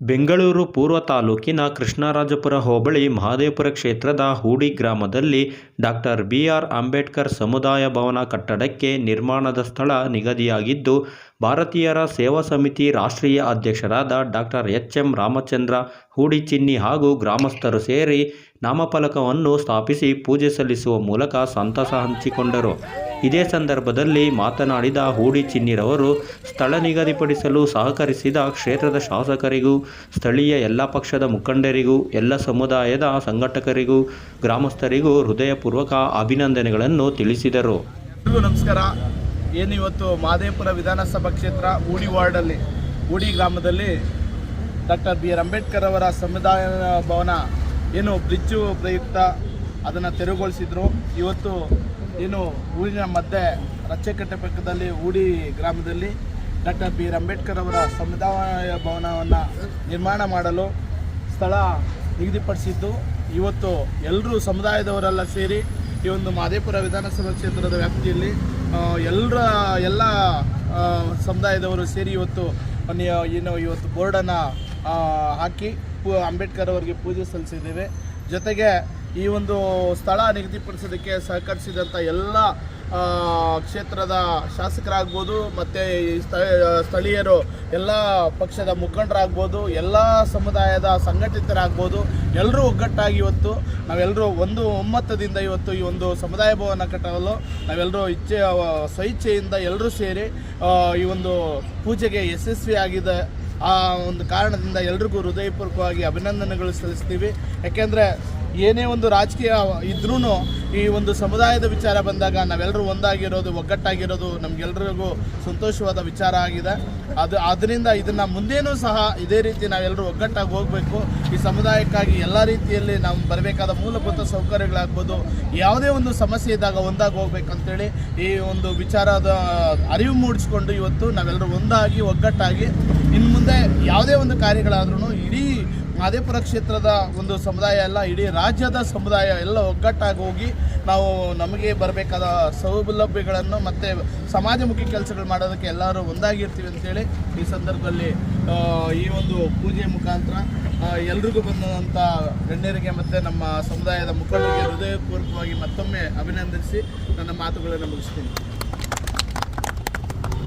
ಬೆಂಗಳೂರು ಪೂರ್ವ ತಾಲೂಕಿನ ಕೃಷ್ಣರಾಜಪುರ ಹೋಬಳಿ ಮಹದೇವಪುರ ಕ್ಷೇತ್ರದ ಹೂಡಿ ಗ್ರಾಮದಲ್ಲಿ ಡಾಕ್ಟರ್ ಬಿ ಆರ್ ಅಂಬೇಡ್ಕರ್ ಸಮುದಾಯ ಭವನ ಕಟ್ಟಡಕ್ಕೆ ನಿರ್ಮಾಣದ ಸ್ಥಳ ನಿಗದಿಯಾಗಿದ್ದು, ಭಾರತೀಯರ ಸೇವಾ ಸಮಿತಿ ರಾಷ್ಟ್ರೀಯ ಅಧ್ಯಕ್ಷರಾದ doctor H M Ramachandra Hudichinni ಹಾಗೂ ಗ್ರಾಮಸ್ಥರು ಸೇರಿ ನಾಮಫಲಕವನ್ನು ಸ್ಥಾಪಿಸಿ ಪೂಜೆ ಸಲ್ಲಿಸುವ ಮೂಲಕ ಸಂತಸ ಹಂಚಿಕೊಂಡರು. ಇದೇ ಸಂದರ್ಭದಲ್ಲಿ ಮಾತನಾಡಿದ ಹೂಡಿ ಚಿನ್ನಿರವರು ಸ್ಥಳ ನಿಗದಿಪಡಿಸಲು ಸಹಕರಿಸಿದ ಕ್ಷೇತ್ರದ ಶಾಸಕರಿಗೂ, ಸ್ಥಳೀಯ ಎಲ್ಲ ಪಕ್ಷದ ಮುಖಂಡರಿಗೂ, ಎಲ್ಲ ಸಮುದಾಯದ ಸಂಘಟಕರಿಗೂ, ಗ್ರಾಮಸ್ಥರಿಗೂ ಹೃದಯಪೂರ್ವಕ ಅಭಿನಂದನೆಗಳನ್ನು ತಿಳಿಸಿದರು. ನಮಸ್ಕಾರ. ಏನು ಇವತ್ತು ಮಾದೇಪುರ ವಿಧಾನಸಭಾ ಕ್ಷೇತ್ರ ಊಡಿ ವಾರ್ಡಲ್ಲಿ, ಹೂಡಿ ಗ್ರಾಮದಲ್ಲಿ ಡಾಕ್ಟರ್ ಬಿ ಆರ್ ಅಂಬೇಡ್ಕರ್ ಅವರ ಸಮುದಾಯ ಭವನ ಏನು ಬ್ರಿಡ್ಜು ಪ್ರಯುಕ್ತ ಅದನ್ನು ತೆರವುಗೊಳಿಸಿದ್ರು. ಇವತ್ತು ಏನು ಊರಿನ ಮಧ್ಯೆ ರಚ್ಚೆಕಟ್ಟೆ ಪಕ್ಕದಲ್ಲಿ ಊಡಿ ಗ್ರಾಮದಲ್ಲಿ ಡಾಕ್ಟರ್ ಬಿ ಆರ್ ಅಂಬೇಡ್ಕರ್ ಅವರ ಸಮುದಾಯ ಭವನವನ್ನು ನಿರ್ಮಾಣ ಮಾಡಲು ಸ್ಥಳ ನಿಗದಿಪಡಿಸಿದ್ದು. ಇವತ್ತು ಎಲ್ಲರೂ ಸಮುದಾಯದವರೆಲ್ಲ ಸೇರಿ ಈ ಒಂದು ಮಾದೇಪುರ ವಿಧಾನಸಭಾ ಕ್ಷೇತ್ರದ ವ್ಯಾಪ್ತಿಯಲ್ಲಿ ಎಲ್ಲರ ಎಲ್ಲ ಸಮುದಾಯದವರು ಸೇರಿ ಇವತ್ತು ಏನು ಇವತ್ತು ಬೋರ್ಡನ್ನು ಹಾಕಿ ಪೂ, ಅಂಬೇಡ್ಕರ್ ಅವರಿಗೆ ಪೂಜೆ ಸಲ್ಲಿಸಿದ್ದೇವೆ. ಜೊತೆಗೆ ಈ ಒಂದು ಸ್ಥಳ ನಿಗದಿಪಡಿಸೋದಕ್ಕೆ ಸಹಕರಿಸಿದಂಥ ಎಲ್ಲ ಕ್ಷೇತ್ರದ ಶಾಸಕರಾಗ್ಬೋದು, ಮತ್ತು ಸ್ಥಳೀಯರು, ಎಲ್ಲ ಪಕ್ಷದ ಮುಖಂಡರಾಗ್ಬೋದು, ಎಲ್ಲ ಸಮುದಾಯದ ಸಂಘಟಿತರಾಗ್ಬೋದು ಎಲ್ಲರೂ ಒಗ್ಗಟ್ಟಾಗಿ ಇವತ್ತು ನಾವೆಲ್ಲರೂ ಒಂದು ಒಮ್ಮತದಿಂದ ಇವತ್ತು ಈ ಒಂದು ಸಮುದಾಯ ಭವನ ಕಟ್ಟಲು ನಾವೆಲ್ಲರೂ ಇಚ್ಛೆ, ಸ್ವಇಚ್ಛೆಯಿಂದ ಎಲ್ಲರೂ ಸೇರಿ ಈ ಒಂದು ಪೂಜೆಗೆ ಯಶಸ್ವಿಯಾಗಿದೆ. ಆ ಒಂದು ಕಾರಣದಿಂದ ಎಲ್ರಿಗೂ ಹೃದಯಪೂರ್ವಕವಾಗಿ ಅಭಿನಂದನೆಗಳು ಸಲ್ಲಿಸ್ತೀವಿ. ಯಾಕೆಂದರೆ ಏನೇ ಒಂದು ರಾಜಕೀಯ ಇದ್ರೂ ಈ ಒಂದು ಸಮುದಾಯದ ವಿಚಾರ ಬಂದಾಗ ನಾವೆಲ್ಲರೂ ಒಂದಾಗಿರೋದು, ಒಗ್ಗಟ್ಟಾಗಿರೋದು ನಮಗೆಲ್ಲರಿಗೂ ಸಂತೋಷವಾದ ವಿಚಾರ ಆಗಿದೆ. ಅದು ಅದರಿಂದ ಇದನ್ನು ಮುಂದೇನೂ ಸಹ ಇದೇ ರೀತಿ ನಾವೆಲ್ಲರೂ ಒಗ್ಗಟ್ಟಾಗಿ ಹೋಗಬೇಕು. ಈ ಸಮುದಾಯಕ್ಕಾಗಿ ಎಲ್ಲ ರೀತಿಯಲ್ಲಿ ನಾವು ಬರಬೇಕಾದ ಮೂಲಭೂತ ಸೌಕರ್ಯಗಳಾಗ್ಬೋದು, ಯಾವುದೇ ಒಂದು ಸಮಸ್ಯೆ ಇದ್ದಾಗ ಒಂದಾಗಿ ಹೋಗ್ಬೇಕಂತೇಳಿ ಈ ಒಂದು ವಿಚಾರದ ಅರಿವು ಮೂಡಿಸ್ಕೊಂಡು ಇವತ್ತು ನಾವೆಲ್ಲರೂ ಒಂದಾಗಿ, ಒಗ್ಗಟ್ಟಾಗಿ ಇನ್ನು ಮುಂದೆ ಯಾವುದೇ ಒಂದು ಕಾರ್ಯಗಳಾದ್ರೂ ಇಡೀ ಮಾದೇಪುರ ಕ್ಷೇತ್ರದ ಒಂದು ಸಮುದಾಯ ಎಲ್ಲ ಇಡೀ ರಾಜ್ಯದ ಸಮುದಾಯ ಎಲ್ಲ ಒಗ್ಗಟ್ಟಾಗಿ ಹೋಗಿ ನಾವು ನಮಗೆ ಬರಬೇಕಾದ ಸೌಲಭ್ಯಗಳನ್ನು ಮತ್ತು ಸಮಾಜಮುಖಿ ಕೆಲಸಗಳು ಮಾಡೋದಕ್ಕೆ ಎಲ್ಲರೂ ಒಂದಾಗಿರ್ತೀವಿ ಅಂತೇಳಿ ಈ ಸಂದರ್ಭದಲ್ಲಿ ಈ ಒಂದು ಪೂಜೆ ಮುಖಾಂತರ ಎಲ್ರಿಗೂ ಬಂದಂಥ ಗಣ್ಯರಿಗೆ ಮತ್ತು ನಮ್ಮ ಸಮುದಾಯದ ಮುಖಂಡರಿಗೆ ಹೃದಯಪೂರ್ವಕವಾಗಿ ಮತ್ತೊಮ್ಮೆ ಅಭಿನಂದಿಸಿ ನನ್ನ ಮಾತುಗಳನ್ನು ಮುಗಿಸ್ತೀನಿ.